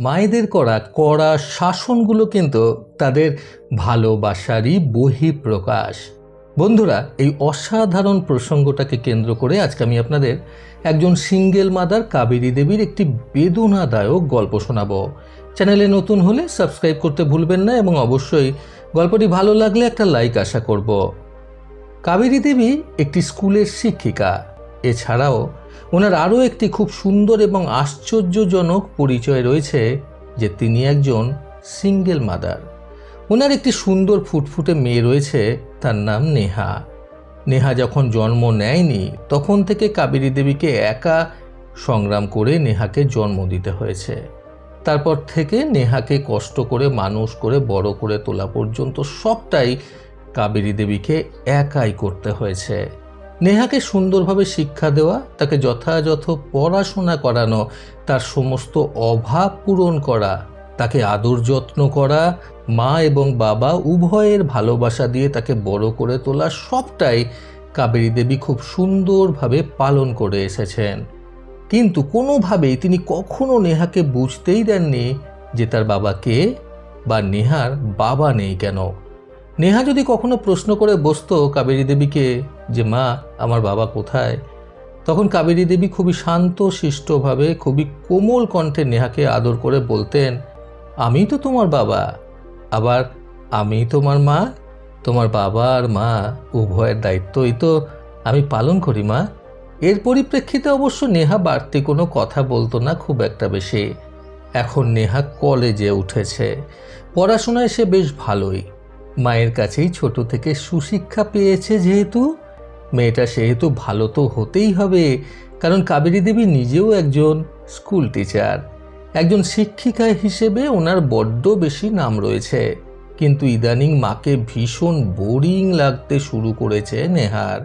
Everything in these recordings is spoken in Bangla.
মায়েদের করা কড়া শাসনগুলো কিন্তু তাদের ভালোবাসারই বহিঃপ্রকাশ। বন্ধুরা, এই অসাধারণ প্রসঙ্গটাকে কেন্দ্র করে আজকে আমি আপনাদের একজন সিঙ্গেল মাদার কাবেরী দেবীর একটি বেদনাদায়ক গল্প শোনাবো। চ্যানেলে নতুন হলে সাবস্ক্রাইব করতে ভুলবেন না এবং অবশ্যই গল্পটি ভালো লাগলে একটা লাইক আশা করব। কাবেরী দেবী একটি স্কুলের শিক্ষিকা। এছাড়াও ওনার আরও একটি খুব সুন্দর এবং আশ্চর্যজনক পরিচয় রয়েছে যে তিনি একজন সিঙ্গেল মাদার। ওনার একটি সুন্দর ফুটফুটে মেয়ে রয়েছে, তার নাম নেহা। নেহা যখন জন্ম নেয়নি, তখন থেকে কাবেরী দেবীকে একা সংগ্রাম করে নেহাকে জন্ম দিতে হয়েছে। তারপর থেকে নেহাকে কষ্ট করে, মানুষ করে, বড় করে তোলা পর্যন্ত সবটাই কাবেরী দেবীকে একাই করতে হয়েছে। নেহাকে সুন্দরভাবে শিক্ষা দেওয়া, তাকে যথাযথ পড়াশোনা করানো, তার সমস্ত অভাব পূরণ করা, তাকে আদর যত্ন করা, মা এবং বাবা উভয়ের ভালোবাসা দিয়ে তাকে বড় করে তোলা সবটাই কাবেরী দেবী খুব সুন্দরভাবে পালন করে এসেছেন। কিন্তু কোনোভাবেই তিনি কখনো নেহাকে বুঝতেই দেননি যে তার বাবাকে বা নেহার বাবা নেই কেন। নেহা যদি কখনো প্রশ্ন করে বসতো কাবেরী দেবীকে যে, মা, আমার বাবা কোথায়? তখন কাবেরী দেবী খুবই শান্ত, শিষ্টভাবে, খুবই কোমল কণ্ঠে নেহাকে আদর করে বলতেন, আমি তো তোমার বাবা, আবার আমি তোমার মা, তোমার বাবা আর মা উভয়ের দায়িত্বই তো আমি পালন করি, মা। এর পরিপ্রেক্ষিতে অবশ্য নেহা বাড়তি কোনো কথা বলতো না খুব একটা বেশি। এখন নেহা কলেজে উঠেছে। পড়াশোনায় সে বেশ ভালোই। মায়ের কাছেই ছোট থেকে সুশিক্ষা পেয়েছে যেহেতু। মেয়েটা সেহেতু ভালো তো হতেই হবে, কারণ কাবেরী দেবী নিজেও একজন স্কুল টিচার একজন শিক্ষিকা হিসেবে ওনার বড্ড বেশি নাম রয়েছে। কিন্তু ইদানিং মাকে ভীষণ বোরিং লাগতে শুরু করেছে নেহার।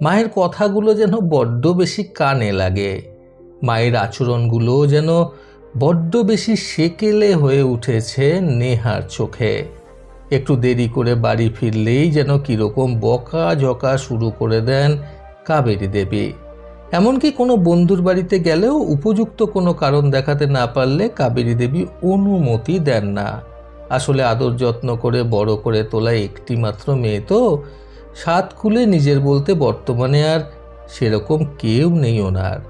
মায়ের কথাগুলো যেন বড্ড বেশি কানে লাগে। মায়ের আচরণগুলো যেন বড্ড বেশি সেকেলে হয়ে উঠেছে নেহার চোখে। একটু দেরি করে বাড়ি ফিরলেই যেন কীরকম বকা ঝকা শুরু করে দেন কাবেরী দেবী। এমনকি কোনো বন্ধুর বাড়িতে গেলেও উপযুক্ত কোনো কারণ দেখাতে না পারলে কাবেরী দেবী অনুমতি দেন না। আসলে আদর যত্ন করে, বড় করে তোলা একটি মাত্র মেয়ে তো, সাত খুলে নিজের বলতে বর্তমানে আর সেরকম কেউ নেই ওনার।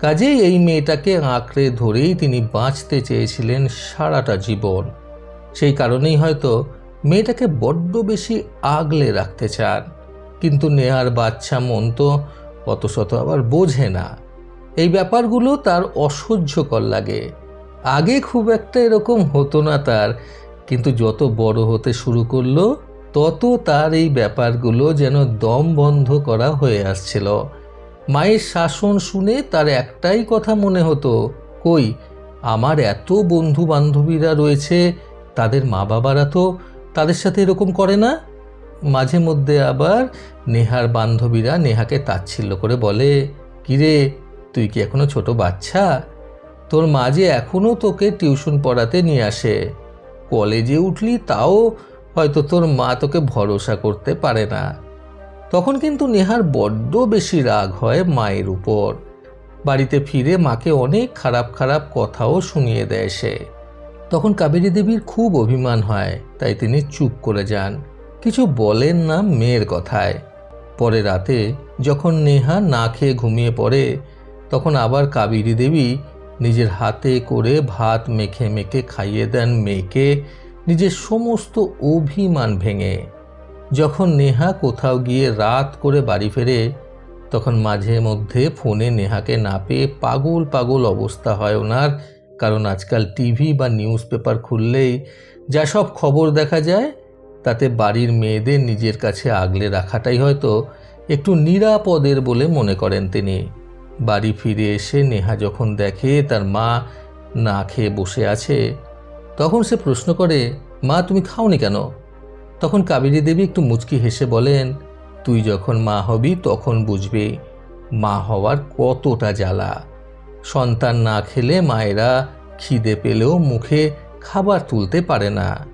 কাজেই এই মেয়েটাকে আঁকড়ে ধরেই তিনি বাঁচতে চেয়েছিলেন সারাটা জীবন। সেই কারণেই হয়তো মেয়েটাকে বড্ড বেশি আগলে রাখতে চান, কিন্তু নেহার বাচ্চা মন তো অত শত আবার বোঝে না। এই ব্যাপারগুলো তার অসহ্যকর লাগে। আগে খুব একটা এরকম হতো না তার, কিন্তু যত বড় হতে শুরু করল, তত তার এই ব্যাপারগুলো যেন দম বন্ধ করা হয়ে আসছিল। মায়ের শাসন শুনে তার একটাই কথা মনে হতো, কই, আমার এত বন্ধু বান্ধবীরা রয়েছে, তাদের মা বাবারা তো তাদের সাথে এরকম করে না? মাঝে মধ্যে আবার নেহার বান্ধবীরা নেহাকে তাচ্ছিল্য করে বলে, কিরে, তুই কি এখনও ছোট বাচ্চা? তোর মা যে এখনও তোকে টিউশন পড়াতে নিয়ে আসে। কলেজে উঠলি তাও হয়তো তোর মা তোকে ভরসা করতে পারে না। তখন কিন্তু নেহার বড্ড বেশি রাগ হয় মায়ের উপর। বাড়িতে ফিরে মাকে অনেক খারাপ খারাপ কথাও শুনিয়ে দেয় সে। তখন কাবেরী দেবীর খুব অভিমান হয়, তাই তিনি চুপ করে যান। কিছু বলেন না মেয়ের কথায়। পরে রাতে যখন নেহা না খেয়ে ঘুমিয়ে পড়ে, তখন আবার কাবেরী দেবী নিজের হাতে করে ভাত মেখে মেখে খাইয়ে দেন মেয়েকে, নিজের সমস্ত অভিমান ভেঙে। যখন নেহা কোথাও গিয়ে রাত করে বাড়ি ফেরে, তখন মাঝে মধ্যে ফোনে নেহাকে না পেয়ে পাগল পাগল অবস্থা হয় ওনার কারণ আজকাল টিভি বা নিউজ পেপার খুললেই যা সব খবর দেখা যায়, তাতে বাড়ির মেয়েদের নিজের কাছে আগলে রাখাটাই হয়তো একটু নিরাপদের বলে মনে করেন তিনি। বাড়ি ফিরে এসে নেহা যখন দেখে তার মা না খেয়ে বসে আছে, তখন সে প্রশ্ন করে, মা, তুমি খাওনি কেন? তখন কাবেরী দেবী একটু মুচকি হেসে বলেন, তুই যখন মা হবি তখন বুঝবি, মা হওয়ার কতটা জ্বালা। সন্তান না খেলে মায়েরা খিদে পেলেও মুখে খাবার তুলতে পারে না।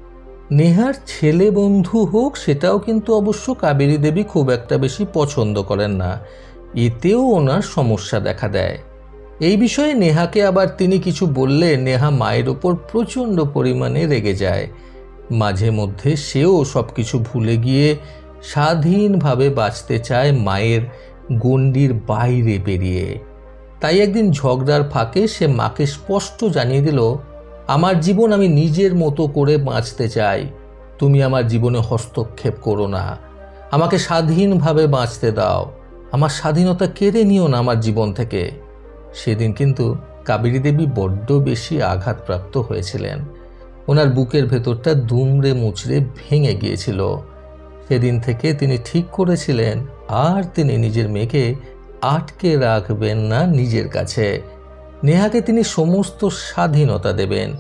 নেহার ছেলে বন্ধু হোক, সেটাও কিন্তু অবশ্য কাবেরী দেবী খুব একটা বেশি পছন্দ করেন না। এতেও ওনার সমস্যা দেখা দেয়। এই বিষয়ে নেহাকে আবার তিনি কিছু বললে নেহা মায়ের ওপর প্রচণ্ড পরিমাণে রেগে যায়। মাঝে মধ্যে সেও সব কিছু ভুলে গিয়ে স্বাধীনভাবে বাঁচতে চায় মায়ের গণ্ডির বাইরে বেরিয়ে। তাই একদিন ঝগড়ার ফাঁকে সে মাকে স্পষ্ট জানিয়ে দিল, আমার জীবন আমি নিজের মতো করে বাঁচতে চাই। তুমি আমার জীবনে হস্তক্ষেপ করো না। আমাকে স্বাধীনভাবে বাঁচতে দাও। আমার স্বাধীনতা কেড়ে নিও না আমার জীবন থেকে সেদিন কিন্তু কাবেরী দেবী বড্ড বেশি আঘাতপ্রাপ্ত হয়েছিলেন। ওনার বুকের ভেতরটা দুমড়ে মুচড়ে ভেঙে গিয়েছিল। সেদিন থেকে তিনি ঠিক করেছিলেন, আর তিনি নিজের মেয়েকে আটকে রাখবেন না নিজের কাছে। নেহাকে তিনি সমস্ত স্বাধীনতা দেবেন,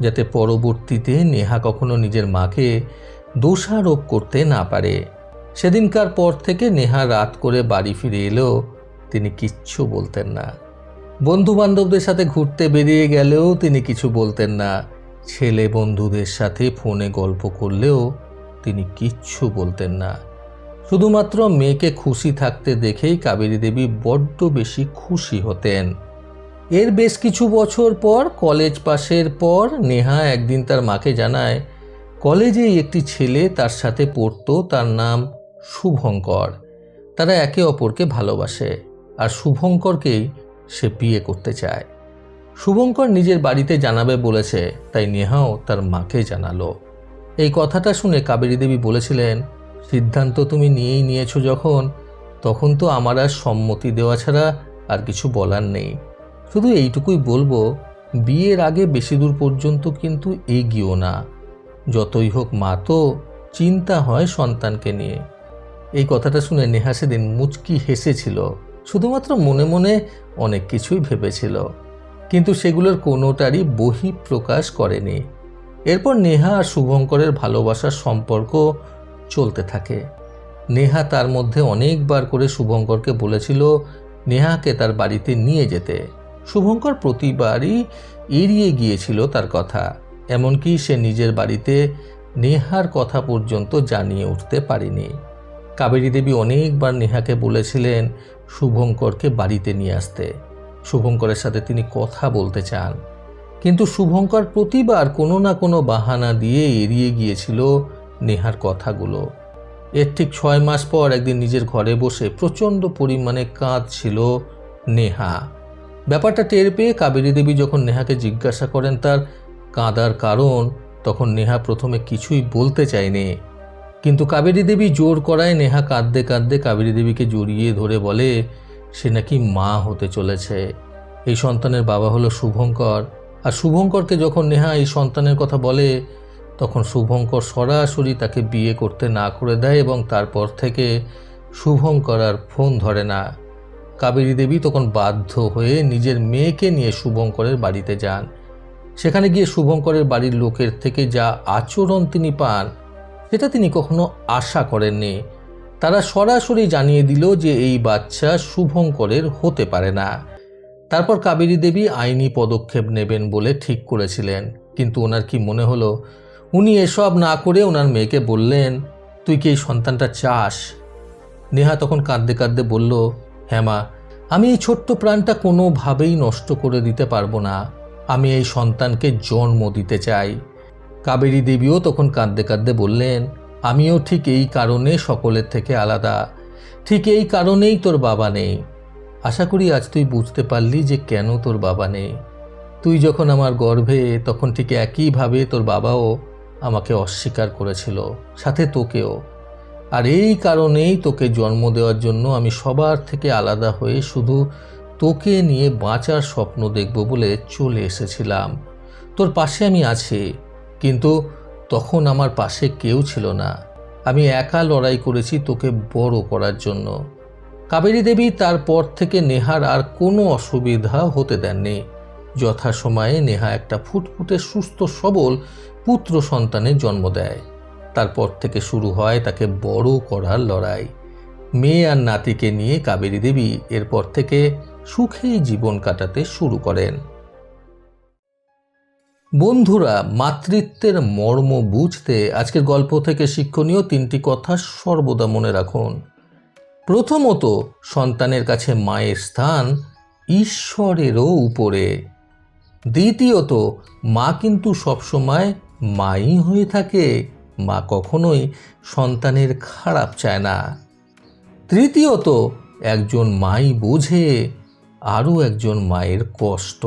যাতে পরবর্তীতে নেহা কখনো নিজের মাকে দোষারোপ করতে না পারে। সেদিনকার পর থেকে নেহা রাত করে বাড়ি ফিরে এলেও তিনি কিচ্ছু বলতেন না। বন্ধু বান্ধবদের সাথে ঘুরতে বেরিয়ে গেলেও তিনি কিছু বলতেন না। ছেলে বন্ধুদের সাথে ফোনে গল্প করলেও তিনি কিচ্ছু বলতেন না। শুধুমাত্র মেয়েকে খুশি থাকতে দেখেই কাবেরী দেবী বড্ড বেশি খুশি হতেন। এর বেশ কিছু বছর পর, কলেজ পাশের পর, নেহা একদিন তার মাকে জানায়, কলেজে একটি ছেলে তার সাথে পড়তো, তার নাম শুভঙ্কর। তারা একে অপরকে ভালোবাসে আর শুভঙ্করকেই সে বিয়ে করতে চায়। শুভঙ্কর নিজের বাড়িতে জানাবে বলেছে, তাই নেহাও তার মাকে জানালো। এই কথাটা শুনে কাবেরী দেবী বলেছিলেন সিদ্ধান্ত তুমি নিয়েই নিয়েছো যখন, তখন তো আমার আর সম্মতি দেওয়া ছাড়া আর কিছু বলার নেই। শুধু এইটুকুই বলব, বিয়ের আগে বেশি দূর পর্যন্ত কিন্তু এগিয়েও না। যতই হোক মা তো, চিন্তা হয় সন্তানকে নিয়ে। এই কথাটা শুনে নেহা সেদিন মুচকি হেসেছিল, শুধুমাত্র মনে মনে অনেক কিছুই ভেবেছিল। কিন্তু সেগুলোর কোনোটারই বহি প্রকাশ করেনি। এরপর নেহা আর শুভঙ্করের ভালোবাসার সম্পর্ক চলতে থাকে। নেহা তার মধ্যে অনেকবার করে শুভঙ্করকে বলেছিল, নেহাকে তার বাড়িতে নিয়ে যেতে। শুভঙ্কর প্রতিবারই এড়িয়ে গিয়েছিল তার কথা, এমনকি সে নিজের বাড়িতে নেহার কথা পর্যন্ত জানিয়ে উঠতে পারেনি। কাবেরী দেবী অনেকবার নেহাকে বলেছিলেন শুভঙ্করকে বাড়িতে নিয়ে আসতে। শুভঙ্করের সাথে তিনি কথা বলতে চান। কিন্তু শুভঙ্কর প্রতিবার কোনো না কোনো বাহানা দিয়ে এড়িয়ে গিয়েছিল নেহার কথাগুলো। এর ঠিক ছয় মাস পর একদিন নিজের ঘরে বসে প্রচণ্ড পরিমাণে কাঁদছিল নেহা। ব্যাপারটা টের পেয়ে কাবেরী দেবী যখন নেহাকে জিজ্ঞাসা করেন তার কাঁদার কারণ, তখন নেহা প্রথমে কিছুই বলতে চায়নি। কিন্তু কাবেরী দেবী জোর করায় নেহা কাঁদতে কাঁদতে কাবেরী দেবীকে জড়িয়ে ধরে বলে, সে নাকি মা হতে চলেছে। এই সন্তানের বাবা হলো শুভঙ্কর। আর শুভঙ্করকে যখন নেহা এই সন্তানের কথা বলে তখন শুভঙ্কর সরাসরি তাকে বিয়ে করতে না করে দেয় এবং তারপর থেকে শুভঙ্কর আর ফোন ধরে না। কাবেরী দেবী তখন বাধ্য হয়ে নিজের মেয়েকে নিয়ে শুভঙ্করের বাড়িতে যান। সেখানে গিয়ে শুভঙ্করের বাড়ির লোকের থেকে যা আচরণ তিনি পান, সেটা তিনি কখনো আশা করেননি। তারা সরাসরি জানিয়ে দিল যে এই বাচ্চা শুভঙ্করের হতে পারে না। তারপর কাবেরী দেবী আইনি পদক্ষেপ নেবেন বলে ঠিক করেছিলেন। কিন্তু ওনার কি মনে হলো? উনি এসব না করে ওনার মেয়েকে বললেন, তুই কি এই সন্তানটা চাস? নেহা তখন কাঁদতে কাঁদতে বলল হ্যাঁ আমি এই ছোট্ট প্রাণটা কোনোভাবেই নষ্ট করে দিতে পারব না। আমি এই সন্তানকে জন্ম দিতে চাই। কাবেরী দেবীও তখন কাঁদতে কাঁদতে বললেন, আমিও ঠিক এই কারণে সকলের থেকে আলাদা। ঠিক এই কারণেই তোর বাবা নেই। আশা করি আজ তুই বুঝতে পারলি যে কেন তোর বাবা নেই। তুই যখন আমার গর্ভে, তখন ঠিক একইভাবে তোর বাবাও আমাকে অস্বীকার করেছিল, সাথে তোকেও। আর এই কারণেই তোকে জন্ম দেওয়ার জন্য আমি সবার থেকে আলাদা হয়ে শুধু তোকে নিয়ে বাঁচার স্বপ্ন দেখব বলে চলে এসেছিলাম। তোর পাশে আমি আছি, কিন্তু তখন আমার পাশে কেউ ছিল না। আমি একা লড়াই করেছি তোকে বড় করার জন্য। কাবেরী দেবী তারপর থেকে নেহার আর কোনো অসুবিধা হতে দেননি। যথাসময়ে নেহা একটা ফুটফুটে সুস্থ, সবল পুত্র সন্তানের জন্ম দেয়। তারপর থেকে শুরু হয় তাকে বড় করার লড়াই। মেয়ে আর নাতিকে নিয়ে কাবেরী দেবী এরপর থেকে সুখেই জীবন কাটাতে শুরু করেন। বন্ধুরা, মাতৃত্বের মর্ম বুঝতে আজকের গল্প থেকে শিক্ষণীয় তিনটি কথা সর্বদা মনে রাখুন। প্রথমত, সন্তানের কাছে মায়ের স্থান ঈশ্বরেরও উপরে। দ্বিতীয়ত, মা কিন্তু সবসময় মাই হয়ে থাকে। মা কখনোই সন্তানের খারাপ চায় না। তৃতীয়ত, একজন মাই বোঝে, আরও একজন মায়ের কষ্ট।